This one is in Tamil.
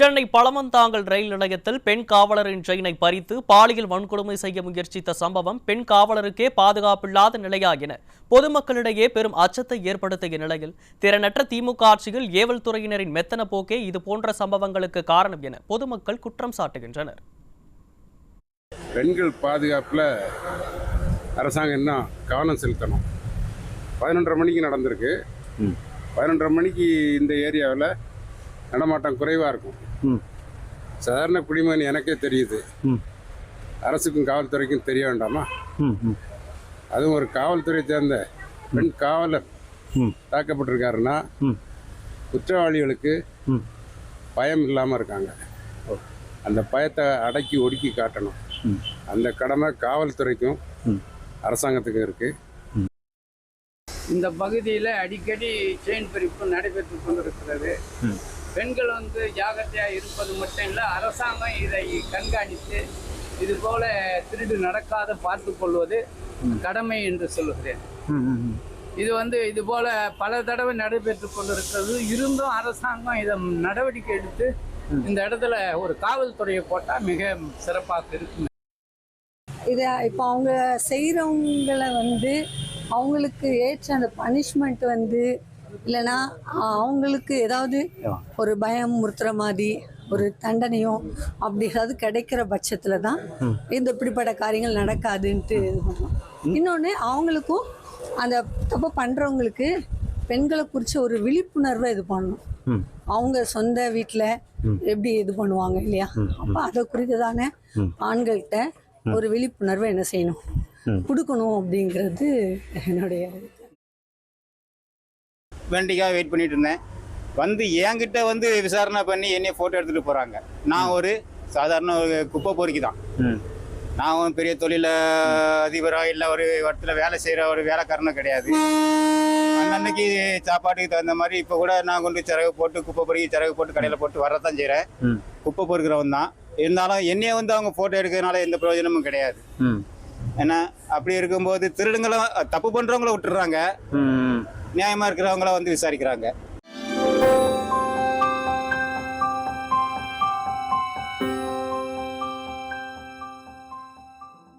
சென்னை பழமந்தாங்கல் ரயில் நிலையத்தில் பெண் காவலரின் செயினை பறித்து பாலியல் வன்கொடுமை செய்ய முயற்சித்த சம்பவம் பெண் காவலருக்கே பாதுகாப்பில்லாத நிலையா என பொதுமக்களிடையே பெரும் அச்சத்தை ஏற்படுத்திய நிலையில் திறனற்ற திமுக ஆட்சியில் ஏவல் துறையினரின் மெத்தன போக்கே இது போன்ற சம்பவங்களுக்கு காரணம் என பொதுமக்கள் குற்றம் சாட்டுகின்றனர். பெண்கள் பாதுகாப்பில் அரசாங்கம் இன்னும் கவனம் செலுத்தணும். பதினொன்றரை மணிக்கு நடந்திருக்கு. பதினொன்றரை மணிக்கு இந்த ஏரியாவில் நடமாட்டம் குறைவாக இருக்கும். சாதாரண குடிமகன் எனக்கே தெரியுது ம். அரசுக்கும் காவல்துறைக்கும் தெரிய வேண்டாமா ம் ம் அதுவும் ஒரு காவல்துறை சேர்ந்த பெண் காவலர் ம். தாக்கப்பட்டிருக்காருன்னா ம். குற்றவாளிகளுக்கு ம். பயம் இல்லாமல் இருக்காங்க அந்த பயத்தை அடக்கி ஒடுக்கி காட்டணும். அந்த கடமை காவல்துறைக்கும். அரசாங்கத்துக்கும் இருக்குது இந்த பகுதியில் அடிக்கடி செயின் பறிப்பு நடைபெற்று கொண்டிருக்கிறது ம். பெண்கள் வந்து ஜாகிரதையாக இருப்பது மட்டும் இல்லை அரசாங்கம் இதை கண்காணித்து இது போல திருடு நடக்காத பார்த்து கொள்வது கடமை என்று சொல்லுகிறேன். இது வந்து இது போல பல தடவை நடைபெற்று கொண்டிருக்கிறது. இருந்தும் அரசாங்கம் இதை நடவடிக்கை எடுத்து இந்த இடத்துல ஒரு காவல்துறையை போட்டால் மிக சிறப்பாக இருக்கும். இதை இப்போ அவங்க செய்கிறவங்கள வந்து அவங்களுக்கு ஏற்ற அந்த பனிஷ்மெண்ட் வந்து இல்லைன்னா அவங்களுக்கு ஏதாவது ஒரு பயம் முறுத்துற மாதிரி ஒரு தண்டனையோ அப்படி ஏதாவது கிடைக்கிற பட்சத்தில் தான் இந்த இப்படிப்பட்ட காரியங்கள் நடக்காதுன்ட்டு இது பண்ணோம். இன்னொன்று அவங்களுக்கும் அந்த தப்பு பண்ணுறவங்களுக்கு பெண்களை குறித்து ஒரு விழிப்புணர்வை இது பண்ணணும். அவங்க சொந்த வீட்டில் எப்படி இது பண்ணுவாங்க இல்லையா? அப்போ அதை குறித்து தானே ஆண்கள்கிட்ட ஒரு விழிப்புணர்வை என்ன செய்யணும். கொடுக்கணும் அப்படிங்கிறது என்னுடைய வண்டிக்காக வெயிட் பண்ணிட்டு இருந்தேன். வந்து என்கிட்ட வந்து விசாரணை பண்ணி என்னைய ஃபோட்டோ எடுத்துகிட்டு போகிறாங்க நான் ஒரு சாதாரண ஒரு குப்பை பொறுக்கி தான். நான் ஒரு பெரிய தொழில அதிபராக இல்லை ஒரு இடத்துல வேலை செய்கிற ஒரு வேலைக்காரனும் கிடையாது. அன்னன்னைக்கு சாப்பாட்டுக்கு தகுந்த மாதிரி இப்போ கூட நான் கொண்டு சிறகு போட்டு குப்பை பொறுக்கி சிறகு போட்டு கடையில் போட்டு வரதான் செய்கிறேன். குப்பை பொறுக்கிறவன் தான். இருந்தாலும் என்னைய வந்து அவங்க ஃபோட்டோ எடுக்கிறதுனால எந்த பிரயோஜனமும் கிடையாது. ஏன்னா அப்படி இருக்கும்போது திருடுங்களும் தப்பு பண்ணுறவங்கள விட்டுறாங்க நியாயமாக இருக்கிறவங்கள வந்து விசாரிக்கிறாங்க.